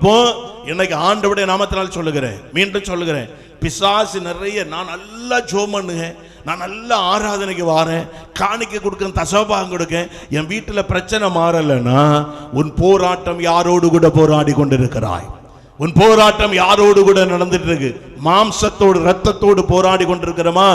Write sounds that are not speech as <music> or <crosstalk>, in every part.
அப்போ இன்னைக்கு ஆண்டவுடைய நாமத்தினால் சொல்லுகிறேன் மீண்டும் சொல்லுகிறேன். பிசாசு நிறைய நான் நல்லா ஜோம் நான் நல்ல ஆராதனைக்கு வாரேன் காணிக்க கொடுக்க தசபாகம் கொடுக்கேன். என் வீட்டில் பிரச்சனை மாறலைன்னா உன் போராட்டம் யாரோடு கூட போராடி கொண்டிருக்கிறாய்? உன் போராட்டம் யாரோடு கூட நடந்துட்டு இருக்கு மாம்சத்தோடு ரத்தத்தோடு போராடி கொண்டிருக்கிறோமா?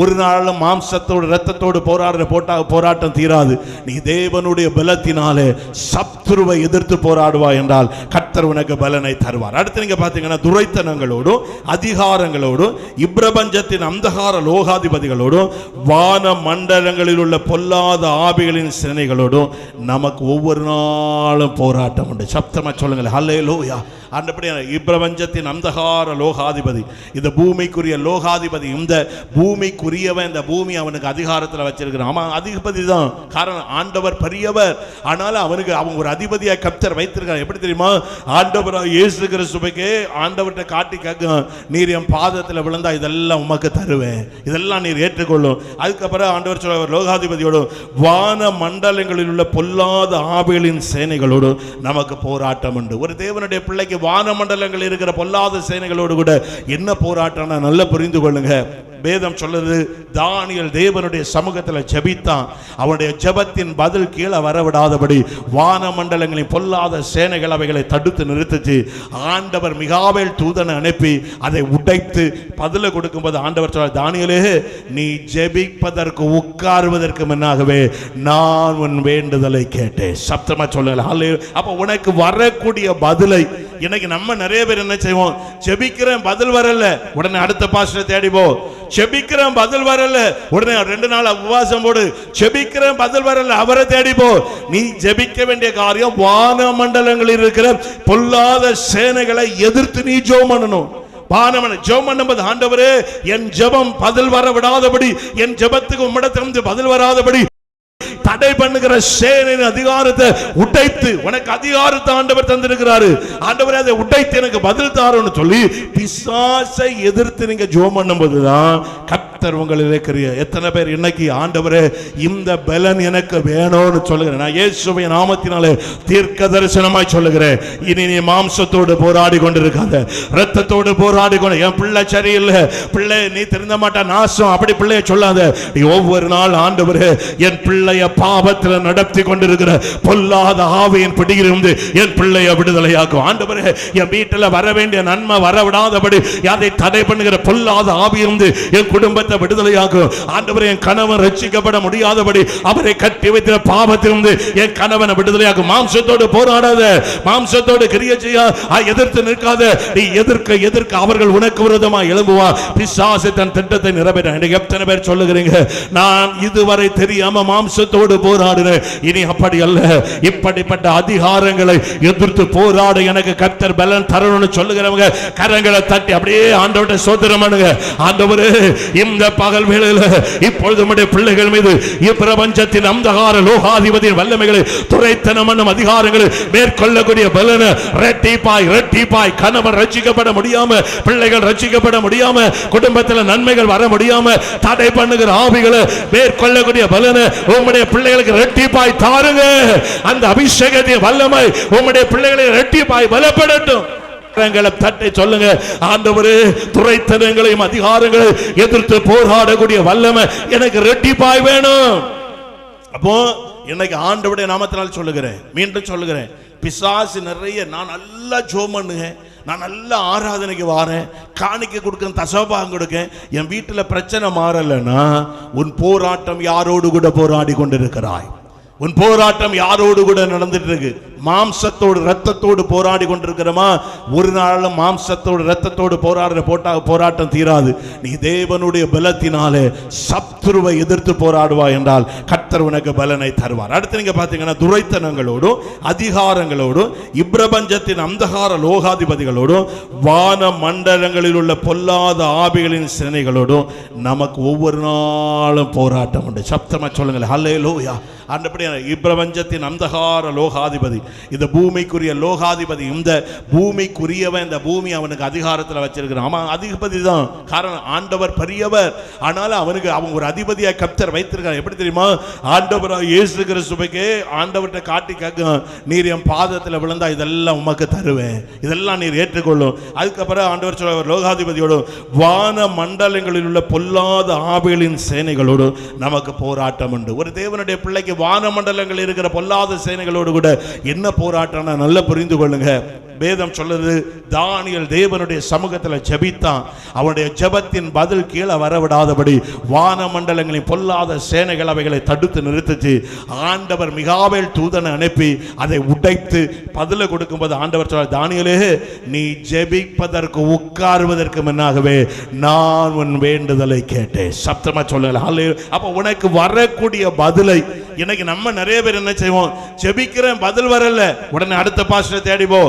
ஒரு நாளும் மாம்சத்தோடு ரத்தத்தோடு போராடுற போட்டா போராட்டம் தீராது. நீ தேவனுடைய பலத்தினாலே சத்ருவை எதிர்த்து போராடுவா என்றால் கர்த்தர் உனக்கு பலனை தருவார். அடுத்து நீங்க பாத்தீங்கன்னா துரைத்தனங்களோடும் அதிகாரங்களோடும் இப்பிரபஞ்சத்தின் அந்தகார லோகாதிபதிகளோடும் வான மண்டலங்களில் உள்ள பொல்லாத ஆவிகளின் சினைகளோடும் நமக்கு ஒவ்வொரு நாளும் போராட்டம் உண்டு. சப்தமா சொல்லுங்கள் ஹலே லோயா அந்தபடி இப்பிரபஞ்சத்தின் அந்தகார லோகாதிபதி இந்த பூமிக்குரிய லோகாதிபதி இந்த பூமிக்குரியவன் இந்த பூமி அவனுக்கு அதிகாரத்தில் வச்சிருக்கிறான். அவன் அதிபதி தான். காரணம் ஆண்டவர் பெரியவர். ஆனாலும் அவனுக்கு அவன் ஒரு அதிபதியாக கப்தர் வைத்திருக்கான் எப்படி தெரியுமா? ஆண்டவராக இயேசு கிறிஸ்துவுக்கே ஆண்டவர்கிட்ட காட்டி கேட்கும் நீர் என் பாதத்தில் விழுந்தா இதெல்லாம் உமக்கு தருவேன். இதெல்லாம் நீர் ஏற்றுக்கொள்ளும். அதுக்கப்புறம் ஆண்டவர் சொல்ல லோகாதிபதியோடு வான மண்டலங்களில் உள்ள பொல்லாத ஆவிகளின் சேனைகளோடு நமக்கு போராட்டம் உண்டு. ஒரு தேவனுடைய பிள்ளைக்கு வானமண்டலங்கள் இருக்கிற பொல்லாத சேனைகளோடு கூட என்ன போராட்டம்னா நல்லா புரிந்து கொள்ளுங்க. வேதம் சொல்லுது தானியல் தேவனுடைய சமூகத்தில் ஜெபித்தான். அவனுடைய ஜெபத்தின் பதில் கீழே வரவிடாதபடி வானமண்டலங்களின் பொல்லாத சேனைகள் அவைகளை தடுத்து நிறுத்துச்சு. ஆண்டவர் மிகாவேல் தூதனை அனுப்பி அதை உடைத்து பதில கொடுக்கும்போது ஆண்டவர் சொல்ல தானியலே நீ ஜெபிப்பதற்கு உட்காருவதற்கு முன்னாகவே நான் உன் வேண்டுதலை கேட்டேன். சப்தமா சொல்லல அப்ப உனக்கு வரக்கூடிய பதிலை இன்னைக்கு நம்ம நிறைய பேர் என்ன செய்வோம்? ஜெபிக்கிறேன் பதில் வரல. உடனே அடுத்த பாஸ்டரை தேடி போ. செபிக்கிறேன் பதில் வரல. உடனே ரெண்டு நாள் உபவாசம் போடு. செபிக்கிறேன் பதில் வரல. அவரை தேடி போ. நீ ஜெபிக்க வேண்டிய காரியம் வான மண்டலங்களில் இருக்கிற பொல்லாத சேனைகளை எதிர்த்து நீ ஜோ பண்ணணும். பானமன ஜெபம் பண்ணும்போது ஆண்டவரே என் ஜெபம் பதில் வர விடாதபடி என் ஜெபத்துக்கு உம்மிடத்திலிருந்து பதில் வராதபடி தடை பண்ணுகிற சேனையின் அதிகாரத்தை உடைத்து உனக்கு அதிகாரத்தை ஆண்டவர் தந்திருக்கிறாரு. ஆண்டவர் அதை உடைத்து எனக்கு பதில் தாரோன்னு சொல்லி பிசாசை எதிர்த்து நீங்க ஜோம் பண்ணும்போதுதான் கத்தர் உங்களில் இருக்கிற எத்தனை பேர் இன்னைக்கு ஆண்டவரே இந்த பலன் எனக்கு வேணும்னு சொல்லுகிறேன். நான் இயேசுவை நாமத்தினாலே தீர்க்க தரிசனமாய் சொல்லுகிறேன். இனி நீ மாம்சத்தோடு போராடி கொண்டிருக்காத. ரத்தத்தோடு போராடி கொண்டு என் பிள்ளை சரியில்லை. பிள்ளை நீ திருந்த மாட்டா நாசம். அப்படி பிள்ளைய சொல்லாத. நீ ஒவ்வொரு நாள் ஆண்டவரே என் பிள்ளைய பாவத்தில் நடத்தி கொண்டிருக்கிற பொல்லாத ஆவியின் பிடியிலிருந்து என் பிள்ளைய விடுதலையாக்கும். ஆண்டவரே என் வீட்டில் வர வேண்டிய நன்மை வரவிடாதபடி அதை தடை பண்ணுகிற பொல்லாத ஆவியிருந்து என் குடும்பத்தை விடுதலையாக்கும் ஆண்டவரே என் கணவன் ரட்சிக்கப்பட முடியாதபடி அவரை கட்டி வைத்த பாவத்திலிருந்து என் கணவனை விடுதலையாக்கும் மாம்சத்தோடு போராடாத மாம்சத்தோடு கிரிய செய்ய எதிர்த்து நிற்காத. நீ எதிர்க்க எதிர்க்க அவர்கள் உனக்கு விரோதமா எழும்புவா. பிசாசு தன் திட்டத்தை நிறைவேற்ற. எத்தனை பேர் சொல்லுகிறீங்க? நான் இதுவரை தெரியாம மாம்சத்தோடு போராடுறேன் இனி அப்படி அல்ல. இப்படிப்பட்ட அதிகாரங்களை எதிர்த்து போராட எனக்கு கர்த்தர் பலன் தரணும்னு சொல்லுகிறவங்க கரங்களை தட்டி அப்படியே ஆண்டவர்கிட்ட சோதனம் பண்ணுங்க. ஆண்டவரே இந்த பகல் வேளையில் இப்பொழுது நம்முடைய பிள்ளைகள் மீது இப்பிரபஞ்சத்தின் அந்தகார லோகாதிபதியின் வல்லமைகளை துறைத்தனம் என்னும் அதிகாரங்களை மேற்கொள்ளக்கூடிய பலன ரெட்டிப்பாய் ரெட்டிப்பாய் கணவன் ரட்சிக்கப்பட முடியாம பிள்ளைகள் ரட்சிக்கப்பட முடியாம குடும்பத்தில் நன்மைகள் வர முடியாம தடை பண்ணுகிற ஆவிகளை மேற்கொள்ளக்கூடிய பலன உங்களுடைய பிள்ளைகளுக்கு ரெட்டிப்பாய் தாருங்க. அந்த அபிஷேகத்தின் வல்லமை உங்களுடைய பிள்ளைகளை ரெட்டிப்பாய் பலப்படட்டும் கரங்களை தட்டி சொல்லுங்க. ஆண்டவரே துறைத்தனங்களையும் அதிகாரங்களை எதிர்த்து போராடக்கூடிய வல்லமை எனக்கு ரெட்டிப்பாய் வேணும். அப்போ இன்னைக்கு ஆண்டவுடைய நாமத்தினால் சொல்லுகிறேன். மீண்டும் சொல்லுகிறேன். பிசாசு நிறைய நான் நல்லா ஜோம் பண்ணுங்க நான் நல்லா ஆராதனைக்கு வாரேன். காணிக்க கொடுக்க தசபாகம் கொடுக்கேன். என் வீட்டில் பிரச்சனை மாறலைன்னா உன் போராட்டம் யாரோடு கூட போராடி கொண்டிருக்கிறாய்? உன் போராட்டம் யாரோடு கூட நடந்துட்டு இருக்கு மாம்சத்தோடு ரத்தத்தோடு போராடி கொண்டிருக்கிறோமா? ஒரு நாளும் மாம்சத்தோடு ரத்தத்தோடு போராடுற போட்டா போராட்டம் தீராது. நீ தேவனுடைய பலத்தினாலே சத்ருவை எதிர்த்து போராடுவா என்றால் கர்த்தர் உனக்கு பலனை தருவார். அடுத்து நீங்க பாத்தீங்கன்னா துரைத்தனங்களோடும் அதிகாரங்களோடும் இப்பிரபஞ்சத்தின் அந்தகார லோகாதிபதிகளோடும் வான மண்டலங்களில் உள்ள பொல்லாத ஆவிகளின் சினைகளோடும் நமக்கு ஒவ்வொரு நாளும் போராட்டம் உண்டு. சப்தமா சொல்லுங்களேன். ஹலே லோயா ஆண்டபடி இப்பிரபஞ்சத்தின் அந்தகார லோகாதிபதி. இந்த பூமிக்குரிய லோகாதிபதி இந்த பூமிக்குரியவன் இந்த பூமி அவனுக்கு அதிகாரத்தில் வச்சிருக்கிறான். அவன் அதிபதி தான். காரணம் ஆண்டவர் பெரியவர். ஆனாலும் அவனுக்கு அவன் ஒரு அதிபதியாக கப்தர் வைத்திருக்கான் எப்படி தெரியுமா? ஆண்டவராக இயேசு கிறிஸ்துவுக்கே ஆண்டவர்கிட்ட காட்டி கேட்கும் நீர் என் பாதத்தில் விழுந்தா இதெல்லாம் உமக்கு தருவேன். இதெல்லாம் நீர் ஏற்றுக்கொள்ளும். அதுக்கப்புறம் ஆண்டவர் சொல்ல லோகாதிபதியோடு வான மண்டலங்களில் உள்ள பொல்லாத ஆவிகளின் சேனைகளோடு நமக்கு போராட்டம் உண்டு. ஒரு தேவனுடைய பிள்ளைக்கு வான மண்டலங்கள் இருக்கிற பொல்லாத சேனைகளோடு கூட என்ன போராட்டம்னா நல்லா புரிந்து கொள்ளுங்க. வேதம் சொல்லுது தானியல் தேவனுடைய சமூகத்தில் ஜெபித்தான். அவனுடைய ஜெபத்தின் பதில் கீழே வரவிடாதபடி வானமண்டலங்களின் பொல்லாத சேனைகள் அவைகளை தடுத்து நிறுத்துச்சு. ஆண்டவர் மிகாவேல் தூதனை அனுப்பி அதை உடைத்து பதில கொடுக்கும்போது ஆண்டவர் சொல்ல தானியலே நீ ஜெபிப்பதற்கு உட்காருவதற்கு முன்னாகவே நான் உன் வேண்டுதலை கேட்டேன். சப்தமா சொல்லல. ஹalleluya. அப்ப உனக்கு வரக்கூடிய பதிலை இன்னைக்கு நம்ம நிறைய பேர் என்ன செய்வோம்? செபிக்கிறேன் பதில் வரல. உடனே அடுத்த பாஸ்டரை தேடி போ.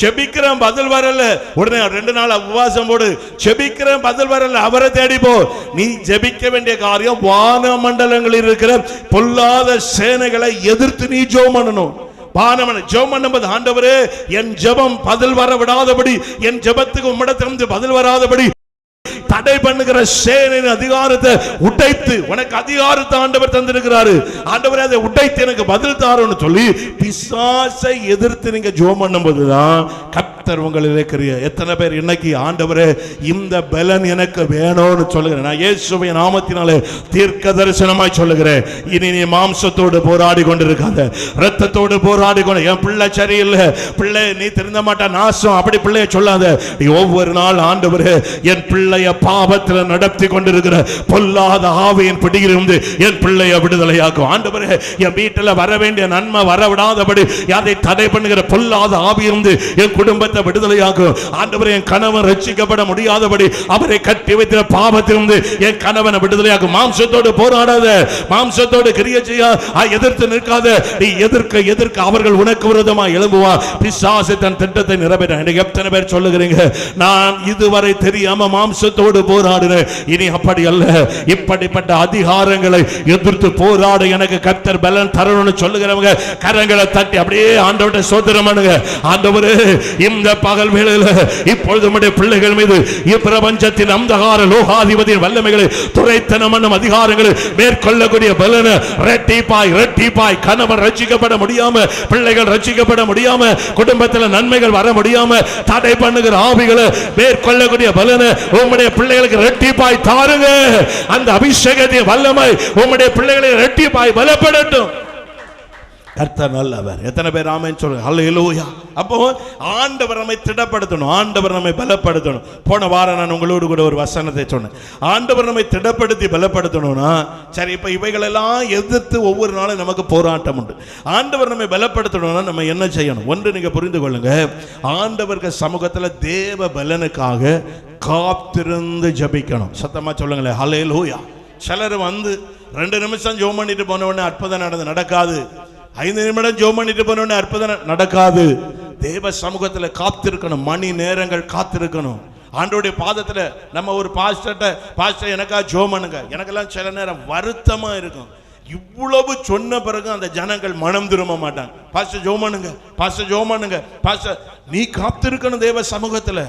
செபிக்கிறேன் பதில் வரல. உடனே ரெண்டு நாள் உபவாசம் போடு. செபிக்கிறேன் பதில் வரல. அவரை தேடி போ. நீ ஜெபிக்க வேண்டிய காரியம் வான மண்டலங்களில் இருக்கிற பொல்லாத சேனைகளை எதிர்த்து நீ ஜோ பண்ணணும். பானமன ஜெபம் பண்ணும்போது ஆண்டவரே என் ஜெபம் பதில் வர விடாதபடி என் ஜெபத்துக்கு உம்மிடத்திலிருந்து பதில் வராதபடி தடை பண்ணுகிற சேனையின் அதிகாரத்தை உடைத்து உனக்கு அதிகாரத்தை ஆண்டவர் தந்திருக்கிறாரு. ஆண்டவர் அதை உடைத்து எனக்கு பதில் தாரோன்னு சொல்லி பிசாசை எதிர்த்து நீங்க ஜோம் பண்ணும்போதுதான் கர்த்தர் உங்களிலே கிரிய. எத்தனை பேர் இன்னைக்கு ஆண்டவரே இந்த பலன் எனக்கு வேணும்னு சொல்லுகிறேன். நான் இயேசுவை நாமத்தினாலே தீர்க்க தரிசனமாய் சொல்லுகிறேன். இனி நீ மாம்சத்தோடு போராடி கொண்டிருக்காத. ரத்தத்தோடு போராடி கொண்டு என் பிள்ளை சரியில்லை. பிள்ளை நீ திருந்த மாட்டா நாசம். அப்படி பிள்ளைய சொல்லாத. நீ ஒவ்வொரு நாள் ஆண்டவரே என் பிள்ளைய பாவத்தில் நடத்தி கொண்டிருக்கிற பொல்லாத ஆவியின் பிடியிலிருந்து என் பிள்ளைய விடுதலையாக்கும். ஆண்டவரே என் வீட்டில் வர வேண்டிய நன்மை வர விடாதபடி அதை தடை பண்ணுகிற பொல்லாத ஆவியிருந்து என் குடும்பத்தை விடுதலையாக்கும். ஆண்டவரே என் கணவன் ரட்சிக்கப்பட முடியாதபடி அவரை கட்டி வைத்திர பாவத்திலிருந்து என் கணவனை விடுதலையாக்கும். மாம்சத்தோடு போராடாத மாம்சத்தோடு கிரிய செய்ய எதிர்த்து நிற்காத. நீ எதிர்க்க எதிர்க்க அவர்கள் உனக்கு விரோதமா எழும்புவா. பிசாசு தன் திட்டத்தை நிறைவேற்ற. எனக்கு எத்தனை பேர் சொல்லுகிறீங்க? நான் இதுவரை தெரியாம மாம்சத்தோடு போராடுறேன் இனி அப்படி அல்ல. இப்படிப்பட்ட அதிகாரங்களை எதிர்த்து போராட. எனக்கு கர்த்தர் பலன் தரணும்னு சொல்லுகிறவங்க கரங்களை தட்டி அப்படியே ஆண்டவர்கிட்ட சோதனம் பண்ணுங்க. ஆண்டவரே இந்த பகல் வேளையில் இப்பொழுது நம்முடைய பிள்ளைகள் மீது இப்பிரபஞ்சத்தின் அந்தகார லோகாதிபதியின் வல்லமைகளை துரைத்தனம் அதிகாரங்களை மேற்கொள்ளக்கூடிய பலன ரெட்டிப்பாய் ரெட்டிப்பாய் கணவன் ரட்சிக்கப்பட முடியாம பிள்ளைகள் ரட்சிக்கப்பட முடியாம குடும்பத்தில் நன்மைகள் வர முடியாம தடை பண்ணுகிற ஆவிகளை மேற்கொள்ளக்கூடிய பலனை உங்களுடைய பிள்ளைகளுக்கு ரெட்டிப்பாய் தாருங்க. அந்த அபிஷேகத்தின் வல்லமை உங்களுடைய பிள்ளைகளை ரெட்டிப்பாய் பலப்படட்டும் கர்த்தர் நல்லவர். எத்தனை பேர் ஆமைன்னு சொல்லுங்க. ஹalleluya அப்போ ஆண்டவர் நம்மை திடப்படுத்தணும். ஆண்டவர் நம்மை பலப்படுத்தணும். போன வாரம் நான் உங்களோடு கூட ஒரு வசனத்தை சொன்னேன். ஆண்டவர் நம்மை திடப்படுத்தி பலப்படுத்தணும்னா சரி இப்போ இவைகளெல்லாம் எதிர்த்து ஒவ்வொரு நாளும் நமக்கு போராட்டம் உண்டு. ஆண்டவர் நம்மை பலப்படுத்தணும்னா நம்ம என்ன செய்யணும்? ஒன்று நீங்கள் புரிந்து கொள்ளுங்க. ஆண்டவர்கள் சமூகத்தில் தேவ பலனுக்காக காத்திருந்து ஜபிக்கணும். சத்தமாக சொல்லுங்களேன். ஹalleluya சிலர் வந்து ரெண்டு நிமிஷம் ஜோம் பண்ணிட்டு போன உடனே அற்புதம் நடந்து நடக்காது. ஐந்து நிமிடம் ஜோம் பண்ணிட்டு போன அற்புதம் நடக்காது. தேவ சமூகத்தில் காத்திருக்கணும். மணி நேரங்கள் காத்திருக்கணும். ஆண்டோடைய பாதத்தில் நம்ம ஒரு பாஸ்டர்கிட்ட பாஸ்டர் எனக்கா ஜோம் பண்ணுங்க. எனக்கெல்லாம் சில நேரம் வருத்தமாக இருக்கும். இவ்வளவு சொன்ன பிறகு அந்த ஜனங்கள் மனம் திரும்ப மாட்டாங்க. பாஸ்டர் ஜோம் பண்ணுங்க. பாஸ்டர் ஜோம் பண்ணுங்க. பாஸ்டர் நீ காத்திருக்கணும் தேவ சமூகத்தில்.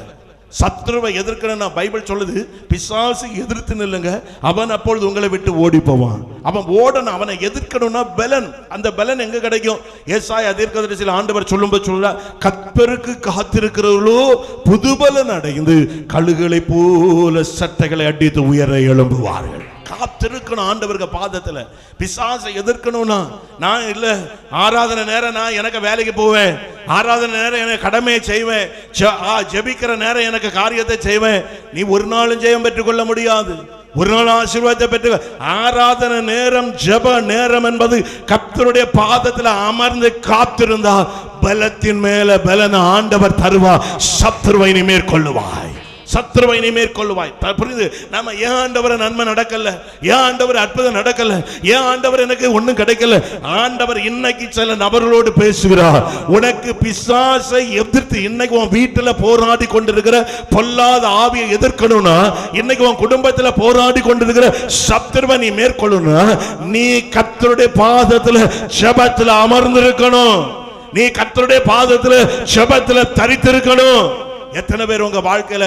சத்ருவை எதிர்க்கணும்னா பைபிள் சொல்லுது. பிசாசு எதிர்த்து நில்லுங்க. அவன் அப்பொழுது உங்களை விட்டு ஓடி போவான் அவன் ஓடணும் அவனை எதிர்க்கணும்னா பலன். அந்த பலன் எங்க கிடைக்கும்? ஏசாய தீர்க்கதரிசியில் ஆண்டவர் சொல்லும்போது சொல்ல கற்பருக்கு காத்திருக்கிறவர்களோ புதுபலன் அடைந்து கழுகுகளை போல சட்டைகளை அடித்து உயர எழும்புவார்கள். காத்திருக்கணும் ஆண்டவருக்கு பாதத்துல. பிசாசை எதிர்க்கணும்னா நான் இல்ல ஆராதனை நேரம் நான் எனக்கு வேலைக்கு போவேன். ஆராதனை நேரம் எனக்கு கடமையை செய்வேன். ஜெ- ஆ, ஜெபிக்கிற நேரம் எனக்கு காரியத்தை செய்வேன். நீ ஒரு நாளும் ஜெயம் பெற்றுக்கொள்ள முடியாது. ஒரு நாள் ஆசீர்வாதத்தை பெற்று ஆராதனை நேரம் ஜெப நேரம் என்பது கப்தருடைய பாதத்தில் அமர்ந்து காத்திருந்தா பலத்தின் மேல பலன ஆண்டவர் தருவா சத்துருவை நீ மேற்கொள்ளுவாய். சத்ருவை நீ மேற்கொள்வாய் புரியுது? நம்ம ஏன் ஆண்டவரை நன்மை நடக்கல? ஏன் ஆண்டவர் அற்புதம் நடக்கல? ஏன் ஆண்டவர் எனக்கு ஒன்றும் கிடைக்கல? ஆண்டவர் இன்னைக்கு சில நபர்களோடு பேசுகிறார். உனக்கு பிசாசை எதிர்த்து இன்னைக்கு உன் வீட்டில் போராடி கொண்டிருக்கிற பொல்லாத ஆவியை எதிர்க்கணும்னா இன்னைக்கு உன் குடும்பத்தில் போராடி கொண்டிருக்கிற சத்ருவை நீ மேற்கொள்ளணும்னா நீ கத்தருடைய பாதத்தில் ஜெபத்துல அமர்ந்திருக்கணும். நீ கத்தருடைய பாதத்தில் செபத்தில் தரித்திருக்கணும். எத்தனை பேர் உங்க வாழ்க்கையில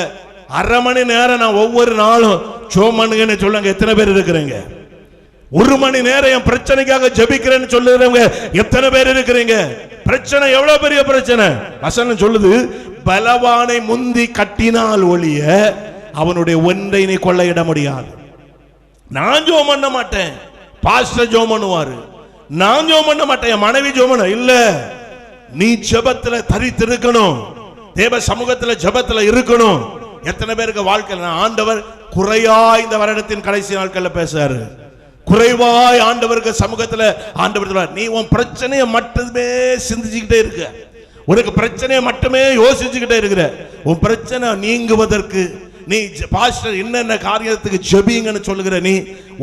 அரை மணி நேரம் நான் ஒவ்வொரு நாளும் ஜோம் பண்ணுங்கன்னு சொல்லுங்க எத்தனை பேர் இருக்கிறீங்க? ஒரு மணி நேரம் என் பிரச்சனைக்காக ஜெபிக்கிறேன்னு சொல்லுறவங்க எத்தனை பேர் இருக்கிறீங்க? பிரச்சனை எவ்வளவு பெரிய பிரச்சனை? வசனம் சொல்லுது பலவானை முந்தி கட்டினால் ஒழிய அவனுடைய ஒன்றை நீ கொள்ளையிட முடியாது. நான் ஜோம் பண்ண மாட்டேன். பாஸ்டர் ஜோம் பண்ணுவாரு. நான் ஜோம் பண்ண மாட்டேன். என் மனைவி ஜோம் பண்ண இல்ல நீ ஜபத்துல தரித்திருக்கணும். தேவ சமூகத்துல ஜபத்துல இருக்கணும். எத்தனை பேருக்கு வாழ்க்கையில் ஆண்டவர் குறையா இந்த வருடத்தின் கடைசி நாட்களில் பேசுறாரு. குறைவாய் ஆண்டவருக்கு சமூகத்தில் ஆண்டவர் நீ உன் பிரச்சனையை மட்டுமே சிந்திச்சுக்கிட்டே இருக்க. உனக்கு பிரச்சனையை மட்டுமே யோசிச்சுக்கிட்டே இருக்கிற. உன் பிரச்சனை நீங்குவதற்கு நீ பாஸ்டர் என்னென்ன காரியத்துக்கு ஜெபிங்கன்னு சொல்லுகிற நீ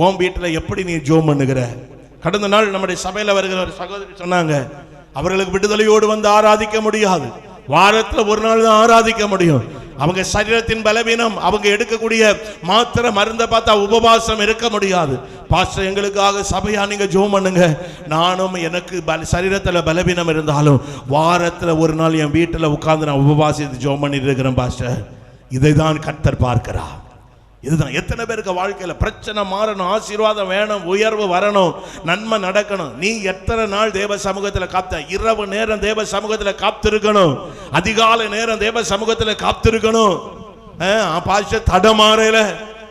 உன் வீட்டில் எப்படி நீ ஜோம் பண்ணுகிற? கடந்த நாள் நம்முடைய சபையில் வருகிற ஒரு சகோதரி சொன்னாங்க அவர்களுக்கு விடுதலையோடு வந்து ஆராதிக்க முடியாது. வாரத்தில் ஒரு நாள் தான் ஆராதிக்க முடியும். அவங்க சரீரத்தின் பலவீனம் அவங்க எடுக்கக்கூடிய மாத்திரை மருந்தை பார்த்தா உபவாசம் இருக்க முடியாது. பாஸ்டர் எங்களுக்காக சபையா நீங்க ஜோம் பண்ணுங்க. நானும் எனக்கு பல சரீரத்துல பலவீனம் இருந்தாலும் வாரத்துல ஒரு நாள் என் வீட்டுல உட்கார்ந்து நான் உபவாசித்து ஜோம் பண்ணிட்டு இருக்கிறேன் பாஸ்டர். இதை தான் கர்த்தர் பார்க்கிறார். இதுதான். எத்தனை பேருக்கு வாழ்க்கையில் பிரச்சனை மாறணும் ஆசீர்வாதம் வேணும் உயர்வு வரணும் நன்மை நடக்கணும். நீ எத்தனை நாள் தேவ சமூகத்தில் காத்த? இரவு நேரம் தேவ சமூகத்தில் காத்திருக்கணும். அதிகாலை நேரம் தேவ சமூகத்தில் காத்திருக்கணும். பாஷ தட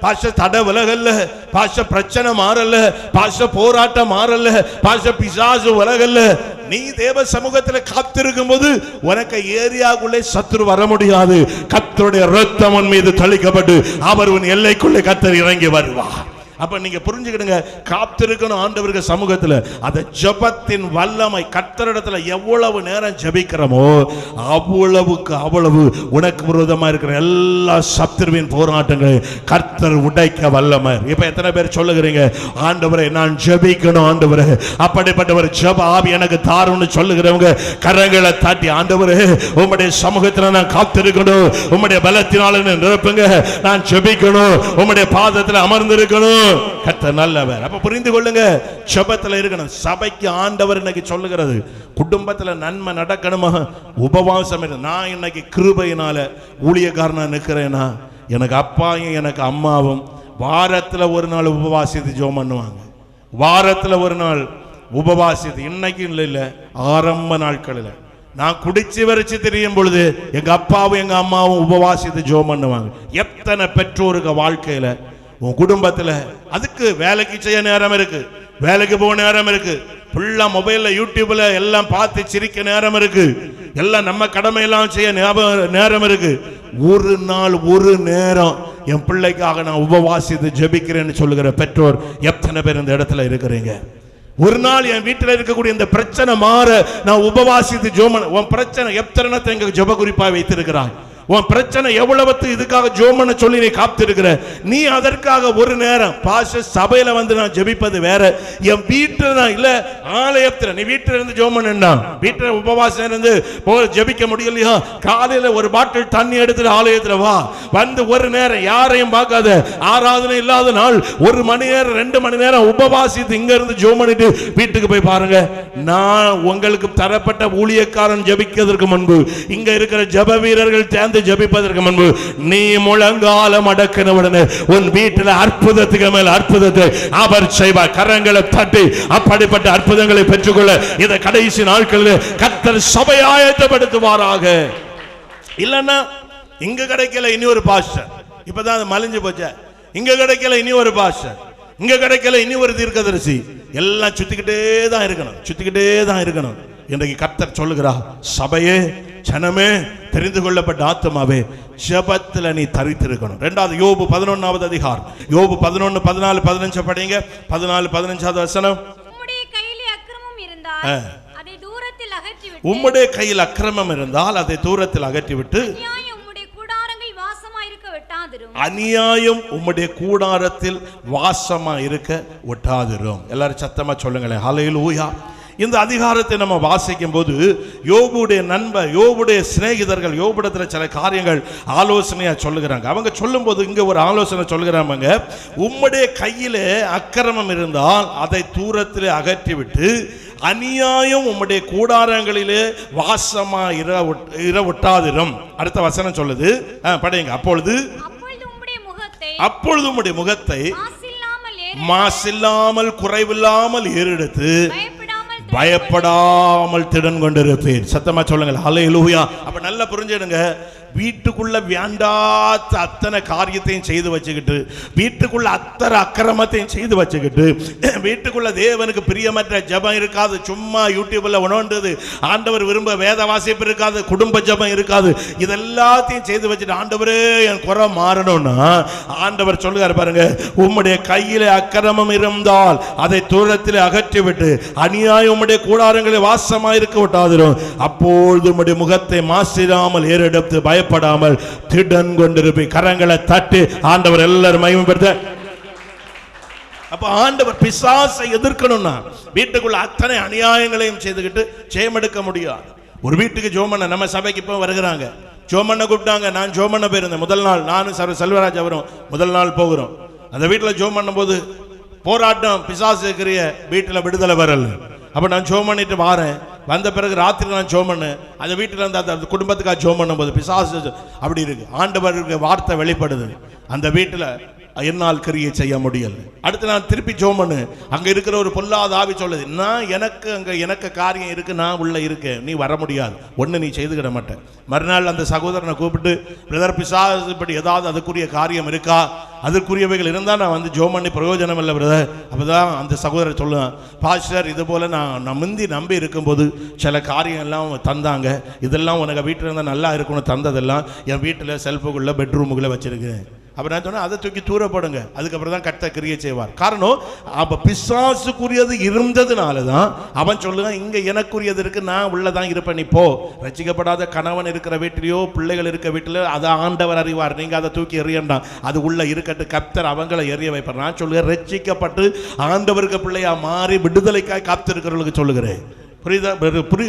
பாஷ தட விலகல்ல பாஷ பிரச்சனை மாறல பாஷ போராட்டம் மாறல பாஷ பிசாசு விலகல்ல நீ தேவ சமூகத்துல காத்திருக்கும் போது உனக்கு ஏரியாக்குள்ளே சத்துரு வர முடியாது. கத்தருடைய ரத்தம் உன் மீது தளிக்கப்பட்டு அவர் உன் எல்லைக்குள்ளே கத்தர் இறங்கி வருவார். அப்ப நீங்க புரிஞ்சுக்கிடுங்க காத்திருக்கணும் ஆண்டவருக்கு சமூகத்தில். அந்த ஜெபத்தின் வல்லமை கத்தரிடத்துல எவ்வளவு நேரம் ஜெபிக்கிறோமோ அவ்வளவுக்கு அவ்வளவு உனக்கு விரோதமா இருக்கிற எல்லா சத்துருவின் போராட்டங்களை கர்த்தர் உடைக்க வல்லமை. இப்ப எத்தனை பேர் சொல்லுகிறீங்க ஆண்டவரை நான் ஜெபிக்கணும் ஆண்டவரே. அப்படிப்பட்ட ஒரு ஜெப ஆவி எனக்கு தாருன்னு சொல்லுகிறவங்க கரங்களை தாட்டி ஆண்டவரே உம்முடைய சமூகத்தில் நான் காத்திருக்கணும். உம்முடைய பலத்தினால நிரப்புங்க. நான் ஜெபிக்கணும். உம்முடைய பாதத்தில் அமர்ந்திருக்கணும். கத்த நல்லவர். அப்ப புரிந்து கொள்ளுங்க. சபத்துல இருக்கணும். சபைக்கு ஆண்டவர் இன்னைக்கு சொல்லுகிறது. குடும்பத்துல நன்மை நடக்கணுமா? உபவாசம் நான் இன்னைக்கு கிருபையினால ஊழியக்காரனா நிக்கிறேனா? எனக்கு அப்பாயும் எனக்கு அம்மாவும் வாரத்துல ஒரு நாள் உபவாசித்து ஜோம் பண்ணுவாங்க. வாரத்துல ஒரு நாள் உபவாசித்து. இன்னைக்கு இல்லை இல்ல. ஆரம்ப நாட்களில். நான் குடிச்சு வரிச்சு தெரியும் பொழுது எங்க அப்பாவும் எங்க அம்மாவும் உபவாசித்து ஜோம் பண்ணுவாங்க. எத்தனை பெற்றோருக்கு வாழ்க்கையில உன் குடும்பத்தில் அதுக்கு வேலைக்கு செய்ய நேரம் இருக்கு. வேலைக்கு போக நேரம் இருக்கு. ஃபுல்லா மொபைல்ல யூடியூப்ல எல்லாம் பார்த்து சிரிக்க நேரம் இருக்கு. எல்லாம் நம்ம கடமையெல்லாம் செய்ய ஞாபகம் நேரம் இருக்கு. ஒரு நாள் ஒரு நேரம் என் பிள்ளைக்காக நான் உபவாசித்து ஜெபிக்கிறேன்னு சொல்லுகிற பெற்றோர் எத்தனை பேர் இந்த இடத்துல இருக்கிறீங்க? ஒரு நாள் என் வீட்டில் இருக்கக்கூடிய இந்த பிரச்சனை மாற நான் உபவாசித்து ஜோமன் உன் பிரச்சனை எத்தனை எங்க ஜெப குறிப்பாக வைத்திருக்கிறாய்? உன் பிரச்சனை எவ்வளவு இதுக்காக ஜோமன சொல்லி நீ காத்திருக்கிற? நீ அதற்காக ஒரு நேரம் பாச சபையில வந்து நான் ஜெபிப்பது வேற. என் வீட்டுல நான் இல்ல ஆலயத்துல. நீ வீட்டுல இருந்து ஜோமனா வீட்டுல உபவாசம் இருந்து ஜெபிக்க முடியலையா? காலையில ஒரு பாட்டில் தண்ணி எடுத்துட்டு ஆலயத்துல வா. வந்து ஒரு நேரம் யாரையும் பார்க்காத. ஆராதனை இல்லாத நாள். ஒரு மணி நேரம் ரெண்டு மணி நேரம் உபவாசித்து இங்க இருந்து ஜோம் பண்ணிட்டு வீட்டுக்கு போய் பாருங்க. நான் உங்களுக்கு தரப்பட்ட ஊழியக்காரன் ஜெபிக்கிறதுக்கு முன்பு இங்க இருக்கிற ஜெப வீரர்கள் உட்கார்ந்து ஜபிப்பதற்கு முன்பு நீ முழங்காலம் அடக்கின உடனே உன் வீட்டில் அற்புதத்துக்கு மேல் அற்புதத்தை அவர் செய்வார். கரங்களை தட்டி அப்படிப்பட்ட அற்புதங்களை பெற்றுக்கொள்ள இந்த கடைசி நாட்களில் கத்தர் சபையாயத்தப்படுத்துவாராக இல்லைன்னா இங்க கிடைக்கல இனி ஒரு பாஸ்டர். இப்பதான் மலிஞ்சு போச்ச. இங்க கிடைக்கல இனி ஒரு பாஸ்டர். இங்க கிடைக்கல இனி ஒரு தீர்க்கதரிசி. எல்லாம் சுத்திக்கிட்டே தான் இருக்கணும். சுத்திக்கிட்டே தான் இருக்கணும். இன்றைக்கு கத்தர் சொல்லுகிறா சபையே ஜனமே தெரிந்து கொள்ளப்பட்ட ஆத்மாவே ஜெபத்துல நீ தரித்திருக்கணும். ரெண்டாவது யோபு பதினொன்னாவது அதிகாரம். யோபு பதினொன்னு பதினாலு பதினஞ்சு படிங்க. பதினாலு பதினஞ்சாவது வசனம். உம்முடைய கையிலே அக்கிரமம் இருந்தால். அதை தூரத்தில் அகற்றிவிட்டு அநியாயம் உம்முடைய கூடாரத்தில் வாசமா இருக்க ஒட்டாதிரும். எல்லாரும் சத்தமா சொல்லுங்களேன். ஹalleluya இந்த அதிகாரத்தை நம்ம வாசிக்கும் போது யோபுடைய நண்பர் யோபுடைய சிநேகிதர்கள் யோபுடத்தில் சில காரியங்கள் ஆலோசனையா சொல்லுகிறாங்க. அவங்க சொல்லும்போது இங்க ஒரு ஆலோசனை சொல்லுகிறாங்க உம்முடைய கையிலே அக்கிரமம் இருந்தால் அதை தூரத்திலே அகற்றிவிட்டு அநியாயம் உம்முடைய கூடாரங்களிலே வாசமா இர ஒட்- இர ஒட்டாதிரும் அடுத்த வசனம் சொல்லுது. ஆ, படிங்க. அப்பொழுது அப்பொழுது உம்முடைய முகத்தை மாசில்லாமல் குறைவில்லாமல் ஏறெடுத்து பயப்படாமல் திடன் கொண்டிருப்பேன் சத்தமா சொல்லுங்கள். ஹalleluya அப்ப நல்லா புரிஞ்சிடுங்க. வீட்டுக்குள்ள வேண்டாத்த அத்தனை காரியத்தையும் செய்து வச்சுக்கிட்டு வீட்டுக்குள்ள அத்தனை அக்கிரமத்தையும் செய்து வச்சுக்கிட்டு <clears throat> வீட்டுக்குள்ள தேவனுக்கு பிரியமற்ற ஜெபம் இருக்காது சும்மா யூடியூப்ல உணவுன்றது ஆண்டவர் விரும்ப வேத வாசிப்பு இருக்காது குடும்ப ஜெபம் இருக்காது இதெல்லாத்தையும் செய்து வச்சுட்டு ஆண்டவரே என் குறை மாறணும்னா ஆண்டவர் சொல்லுகிறார் பாருங்க உம்முடைய கையில அக்கிரமம் இருந்தால் அதை தூரத்தில் அகற்றிவிட்டு அநியாயம் உம்முடைய கூடாரங்களை வாசமாயிருக்க விட்டாதிரும். அப்பொழுது உம்முடைய முகத்தை மாசிராமல் ஏறெடுத்து பய பயப்படாமல் திடன் கொண்டிருப்பி கரங்களை தட்டி ஆண்டவர் எல்லாரும் மயமப்படுத்த அப்ப ஆண்டவர் பிசாசை எதிர்க்கணும்னா வீட்டுக்குள்ள அத்தனை அநியாயங்களையும் செய்துக்கிட்டு ஜெயமெடுக்க முடியாது. ஒரு வீட்டுக்கு ஜோமண்ண நம்ம சபைக்கு இப்போ வருகிறாங்க. ஜோமண்ண கூப்பிட்டாங்க நான் ஜோமண்ண போயிருந்தேன். முதல் நாள் நானும் சர்வ செல்வராஜ் அவரும் முதல் நாள் போகிறோம். அந்த வீட்டில் ஜோம் பண்ணும்போது போராட்டம் பிசாசு இருக்கிற வீட்டில் விடுதலை வரல. அப்போ நான் ஜோம் பண்ணிட்டு வாரேன். வந்த பிறகு ராத்திரி நான் ஜோம் பண்ணு அந்த வீட்டில் இருந்து அந்த குடும்பத்துக்காக ஜோம் பண்ணும்போது பிசாசு அப்படி இருக்கு. ஆண்டவருக்கு வார்த்தை வெளிப்படுது. அந்த வீட்டில் என்னால் கிரியை செய்ய முடியல. அடுத்து நான் திருப்பி ஜோமனு. அங்கே அங்க இருக்கிற ஒரு பொல்லாத ஆவி சொல்லுது நான் எனக்கு அங்க எனக்கு காரியம் இருக்கு நான் உள்ள இருக்கேன். நீ வர முடியாது. ஒண்ணு நீ செய்துக்கிட மாட்டேன் மறுநாள் அந்த சகோதரனை கூப்பிட்டு பிரதர் பிசா இப்படி ஏதாவது அதுக்குரிய காரியம் இருக்கா? அதற்குரியவைகள் இருந்தால் நான் வந்து ஜோம் பண்ணி பிரயோஜனம் இல்லை பிரதர். அப்பதான் அந்த சகோதரர் சொல்லுவேன் பாஸ்டர் இது போல் நான் நான் முந்தி நம்பி இருக்கும்போது சில காரியம் எல்லாம் தந்தாங்க. இதெல்லாம் உனக்கு வீட்டில் இருந்தால் நல்லா இருக்கும்னு தந்ததெல்லாம் என் வீட்டில் செல்ஃபுக்குள்ளே பெட்ரூமுக்குள்ளே வச்சிருக்கேன். அப்புறம் நான் சொன்னேன் அதை தூக்கி தூரப்படுங்க. அதுக்கப்புறம் தான் கட்ட கிரியை செய்வார். காரணம் அப்போ பிசாசுக்குரியது இருந்ததுனால தான் அவன் சொல்லுவான் இங்கே எனக்குரியது இருக்குது நான் உள்ளதான் இருப்பேன் நீ போ. ரசிக்கப்படாத கணவன் இருக்கிற வீட்டிலையோ பிள்ளைகள் இருக்க வீட்டிலோ அதை ஆண்டவர் அறிவார். நீங்கள் அதை தூக்கி எறியண்டாம் அது உள்ளே இருக்கட்டு கத்தர் அவங்களை எறிய வைப்பார். நான் சொல்லுகிறேன் ரசிக்கப்பட்டு ஆண்டவருக்கு பிள்ளையாக மாறி விடுதலைக்காய் காத்திருக்கிறவர்களுக்கு சொல்லுகிறேன். புரியுதா புரி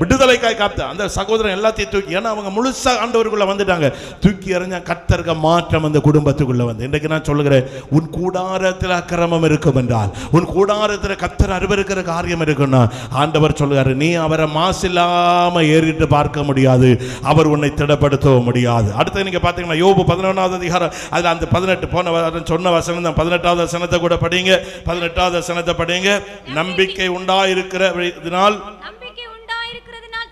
விடுதலைக்காய் காத்த அந்த சகோதரன் எல்லாத்தையும் தூக்கி ஏன்னா அவங்க முழுசாக ஆண்டவருக்குள்ள வந்துட்டாங்க. தூக்கி எறிஞ்சா கத்தர்க மாற்றம் அந்த குடும்பத்துக்குள்ள வந்து. இன்றைக்கு நான் சொல்லுகிறேன் உன் கூடாரத்தில் அக்கிரமம் இருக்கும் என்றால் உன் கூடாரத்தில் கத்தர் அருவருக்கிற காரியம் இருக்குன்னா ஆண்டவர் சொல்லுகிறாரு நீ அவரை மாசில்லாம ஏறிட்டு பார்க்க முடியாது. அவர் உன்னை திடப்படுத்தவும் முடியாது. அடுத்து நீங்க பாத்தீங்கன்னா யோபு பதினொன்றாவது அதிகாரம் அதுல அந்த பதினெட்டு போன வாரம் சொன்ன வசனம் தான். பதினெட்டாவது வசனத்தை கூட படிங்க. பதினெட்டாவது வசனத்தை படிங்க. நம்பிக்கை உண்டாயிருக்கிற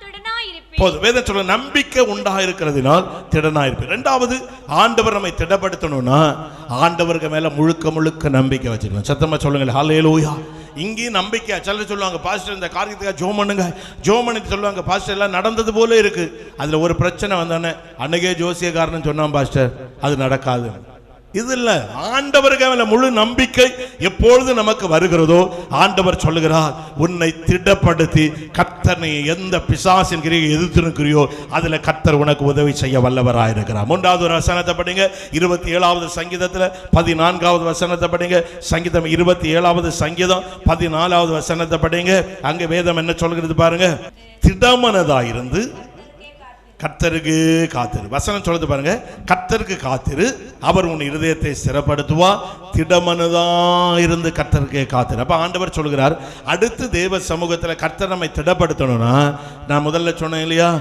திடனாயிருப்பேன் போதும் வேதம் சொல்ல நம்பிக்கை உண்டாயிருக்கிறதுனால் திடனாயிருப்பேன் ரெண்டாவது ஆண்டவர் நம்மை திடப்படுத்தணும்னா ஆண்டவருக்கு மேல முழுக்க முழுக்க நம்பிக்கை வச்சுக்கணும் சத்தமா சொல்லுங்க ஹalleluya. இங்கேயும் நம்பிக்கை. சிலர் சொல்லுவாங்க பாஸ்டர் இந்த காரியத்துக்காக ஜோம் பண்ணுங்க. ஜோம் பண்ணிட்டு சொல்லுவாங்க பாஸ்டர் எல்லாம் நடந்தது போல இருக்கு. அதுல ஒரு பிரச்சனை வந்தானே அன்னைக்கே ஜோசியக்காரன் சொன்னான் பாஸ்டர் அது நடக்காது இது இல்ல ஆண்டவருக்கு முழு நம்பிக்கை எப்பொழுது நமக்கு வருகிறதோ ஆண்டவர் சொல்லுகிறார் உன்னை திடப்படுத்தி கத்தனை எந்த பிசாசின் கிரியை எதிர்த்திருக்கிறியோ அதில் அதுல கர்த்தர் உனக்கு உதவி செய்ய வல்லவராயிருக்கிறார். மூன்றாவது ஒரு வசனத்தை படிங்க. இருபத்தி ஏழாவது சங்கீதத்தில் பதினான்காவது வசனத்தை படிங்க. சங்கீதம் இருபத்தி ஏழாவது சங்கீதம் பதினாலாவது வசனத்தை படிங்க. அங்க வேதம் என்ன சொல்கிறது பாருங்க? திடமனதாயிருந்து கர்த்தருக்கு காத்திரு. வசனம் சொல்லுது பாருங்க. கர்த்தருக்கு காத்திரு. அவர் உன் இருதயத்தை சிறப்படுத்துவா. திடமனுதா இருந்து கத்தருக்கே காத்திரு. அப்போ ஆண்டவர் சொல்கிறார் அடுத்து தேவ சமூகத்தில் கர்த்தர் நம்மை திடப்படுத்தணும்னா நான் முதல்ல சொன்னேன் இல்லையா?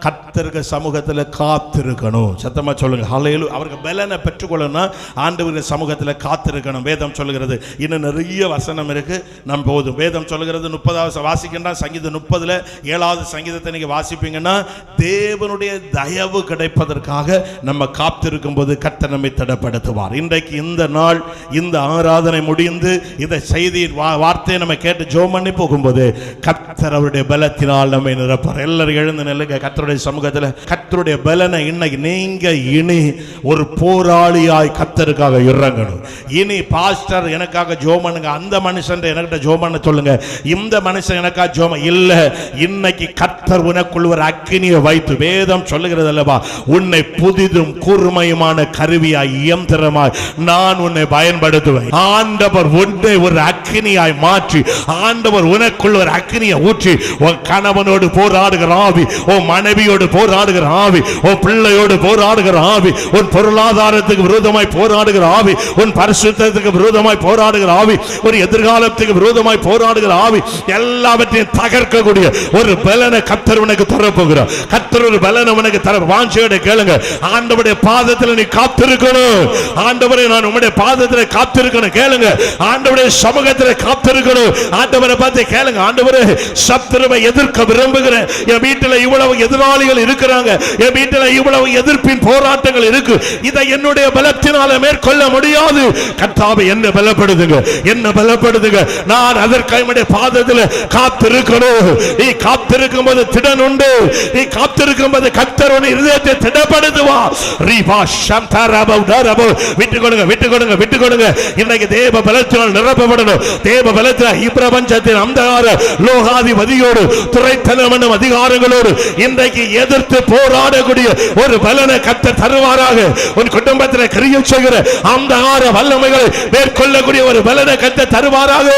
கத்தருக சமூகத்தில் காத்திருக்கணும். சத்தமா சொல்லுங்க. ஹலையிலும் அவருக்கு பலனை பெற்றுக்கொள்ளணும்னா ஆண்டவர்கள் சமூகத்தில் காத்திருக்கணும். வேதம் சொல்லுகிறது. இன்னும் நிறைய வசனம் இருக்கு. நம் போதும் வேதம் சொல்லுகிறது. முப்பதாவது வாசிக்கின்றா சங்கீதம் முப்பதில் ஏழாவது சங்கீதத்தை நீங்க வாசிப்பீங்கன்னா தேவனுடைய தயவு கிடைப்பதற்காக நம்ம காத்திருக்கும் போது கத்த நம்மை திடப்படுத்துவார். இன்றைக்கு இந்த நாள் இந்த ஆராதனை முடிந்து இந்த செய்தி வார்த்தையை நம்ம கேட்டு ஜோம் பண்ணி போகும்போது கத்தர் அவருடைய பலத்தினால் நம்மை நிரப்பார் எல்லாரும் எழுந்து நிலைக்க கத்தருடைய கர்த்தருடைய சமூகத்தில் கத்தருடைய பலனை இன்னைக்கு நீங்க இனி ஒரு போராளியாய் கத்தருக்காக இறங்கணும். இனி பாஸ்டர் எனக்காக ஜோமனுங்க அந்த மனுஷன் எனக்கிட்ட ஜோமன்னு சொல்லுங்க. இந்த மனுஷன் எனக்காக ஜோம? இல்ல. இன்னைக்கு கத்தர் உனக்குள் ஒரு அக்கினியை வைத்து வேதம் சொல்லுகிறது அல்லவா? உன்னை புதிதும் கூர்மையுமான கருவியாய் இயந்திரமாய் நான் உன்னை பயன்படுத்துவேன். ஆண்டவர் உன்னை ஒரு அக்கினியாய் மாற்றி ஆண்டவர் உனக்குள் ஒரு அக்கினியை ஊற்றி உன் கணவனோடு போராடுகிற ஆவி உன் மனைவி மனைவியோடு போராடுகிற ஆவி உன் பிள்ளையோடு போராடுகிற ஆவி உன் பொருளாதாரத்துக்கு விரோதமாய் போராடுகிற ஆவி உன் பரிசுத்தத்துக்கு விரோதமாய் போராடுகிற ஆவி ஒரு எதிர்காலத்துக்கு விரோதமாய் போராடுகிற ஆவி எல்லாவற்றையும் தகர்க்கக்கூடிய ஒரு பலனை கத்தர் உனக்கு தரப்போகிறார். கத்தர் ஒரு பலனை உனக்கு தர வாஞ்சையோட கேளுங்க. ஆண்டவருடைய பாதத்தில் நீ காத்திருக்கணும். ஆண்டவரை நான் உம்முடைய பாதத்தில் காத்திருக்கணும் கேளுங்க. ஆண்டவருடைய சமூகத்தில் காத்திருக்கணும். ஆண்டவரை பார்த்து கேளுங்க ஆண்டவரை சத்துருவை எதிர்க்க விரும்புகிறேன். என் வீட்டில் இவ்வளவு எதிராளிகள் இருக்கிறாங்க. என் வீட்டில் இவ்வளவு எதிர்ப்பின் போராட்டங்கள் இருக்கு. இதை என்னுடைய பலத்தினால மேற்கொள்ள முடியாது. கத்தாவை என்ன பலப்படுதுங்க என்ன பலப்படுதுங்க நான் அதற்கு என்னுடைய பாதத்தில் காத்திருக்கணும். நீ காத்திருக்கும் போது திடன் உண்டு. நீ காத்திருக்கும் போது கத்தர் உன் இருதயத்தை திடப்படுத்துவா. ரீபா சந்தரபு தரபு விட்டு கொடுங்க விட்டு கொடுங்க விட்டு கொடுங்க. இன்னைக்கு தேவ பலத்தினால் நிரப்பப்படணும். தேவ பலத்தில் இப்பிரபஞ்சத்தின் அந்தகார லோகாதிபதியோடு துறைத்தனம் என்னும் அதிகாரங்களோடு இன்றைக்கு எதிர்த்து போராடக்கூடிய ஒரு பலனை கத்த தருவாராக. உன் குடும்பத்தில் கிரியை செய்கிற ஆறு வல்லமைகளை மேற்கொள்ளக்கூடிய ஒரு பலனை கத்த தருவாராக.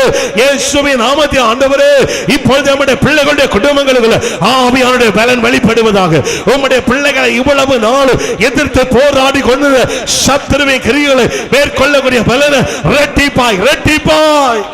இயேசுவின் நாமத்தை ஆண்டவரே இப்பொழுது நம்முடைய பிள்ளைகளுடைய குடும்பங்களுக்கு ஆவியானுடைய பலன் வெளிப்படுவதாக. உம்முடைய பிள்ளைகளை இவ்வளவு நாள் எதிர்த்து போராடி கொண்டு சத்துருவின் கிரிகளை மேற்கொள்ளக்கூடிய பலனை ரெட்டிப்பாய் ரெட்டிப்பாய்